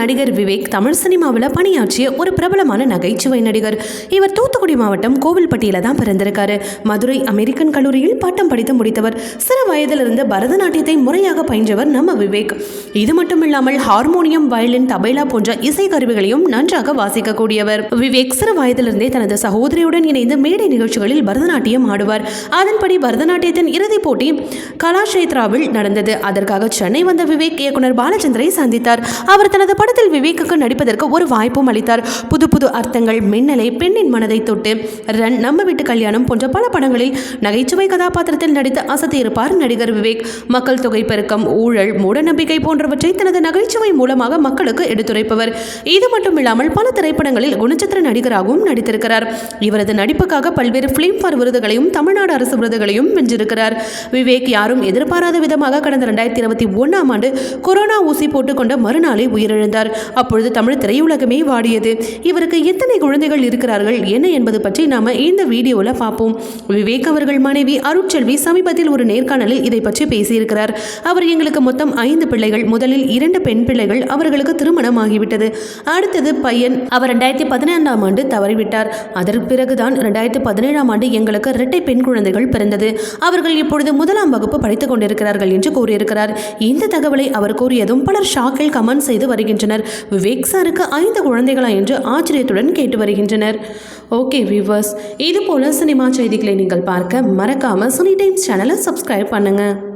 நடிகர் விவேக் தமிழ் சினிமாவில் பணியாற்றிய ஒரு பிரபலமான நகைச்சுவை நடிகர். இவர் தூத்துக்குடி மாவட்டம் கோவில்பட்டியில தான் பிறந்திருக்காரு. மதுரை அமெரிக்கன் கல்லூரியில் பட்டம் படித்து முடித்தவர். சிறு வயதிலிருந்து பரதநாட்டியத்தை முறையாக பயின்றவர் நம்ம விவேக். இது மட்டும் இல்லாமல் ஹார்மோனியம் வயலின் தபைலா போன்ற இசை கருவிகளையும் நன்றாக வாசிக்கக்கூடியவர். விவேக் சிறு வயதிலிருந்தே தனது சகோதரியுடன் இணைந்து மேடை நிகழ்ச்சிகளில் பரதநாட்டியம் ஆடுவார். அதன்படி பரதநாட்டியத்தின் இறுதிப் போட்டி கலாஷேத்ராவில் நடந்தது. அதற்காக சென்னை வந்த விவேக் இயக்குனர் பாலச்சந்திரை சந்தித்தார். அவர் தனது படத்தில் விவேக்குக்கு நடிப்பதற்கு ஒரு வாய்ப்பும் அளித்தார். புது புது அர்த்தங்கள் மின்னலை பெண்ணின் மனதை தொட்டு ரன் நம்ம வீட்டு கல்யாணம் போன்ற பல படங்களில் நகைச்சுவை கதாபாத்திரத்தில் நடித்து அசத்தியிருப்பார் நடிகர் விவேக். மக்கள் தொகை பெருக்கம் ஊழல் மூடநம்பிக்கை போன்றவற்றை தனது நகைச்சுவை மூலமாக மக்களுக்கு எடுத்துரைப்பவர். இது மட்டும் இல்லாமல் பல திரைப்படங்களில் குணச்சித்திர நடிகராகவும் நடித்திருக்கிறார். இவரது நடிப்புக்காக பல்வேறு பிலிம்ஃபேர் விருதுகளையும் தமிழ்நாடு அரசு விருதுகளையும் வென்றிருக்கிறார். விவேக் யாரும் எதிர்பாராத விதமாக கடந்த ரெண்டாயிரத்தி இருபத்தி ஒன்றாம் ஆண்டு கொரோனா ஊசி போட்டுக்கொண்ட மறுநாளை உயிரிழந்தார். அப்பொழுது தமிழ் திரையுலகமே வாடியது. இவருக்கு எத்தனை குழந்தைகள் இருக்கிறார்கள்? என்ன என்பது பற்றி நாம இந்த வீடியோவில் பார்ப்போம். விவேக் அவர்கள் மனைவி அருட்செல்வி சமீபத்தில் ஒரு நேர்காணலில் இதை பற்றி பேசியிருக்கிறார். அவர் எங்களுக்கு மொத்தம் ஐந்து பிள்ளைகள். முதலில் இரண்டு பெண் பிள்ளைகள். அவர்களுக்கு திருமணம் ஆகிவிட்டது. அடுத்தது பையன். அவர் ரெண்டாயிரத்தி பதினைந்தாம் ஆண்டு தவறிவிட்டார். அதற்கு பிறகுதான் ரெண்டாயிரத்தி பதினேழாம் ஆண்டு எங்களுக்கு இரட்டை பெண் குழந்தைகள் பிறந்தது. அவர்கள் இப்பொழுது முதலாம் வகுப்பு படித்துக் கொண்டிருக்கிறார்கள் என்று கூறியிருக்கிறார். இந்த தகவலை அவர் கூறியதும் பலர் ஷாக்கில் கமெண்ட் செய்து வருகின்றனர். விவேக் சாருக்கு ஐந்து குழந்தைகளா என்று ஆச்சரியத்துடன் கேட்டு வருகின்றனர். ஓகே வியூவர்ஸ் இது போல சினிமா செய்திகளை நீங்கள் பார்க்க மறக்காம சினி டைம்ஸ் சேனலை சப்ஸ்கிரைப் பண்ணுங்கள்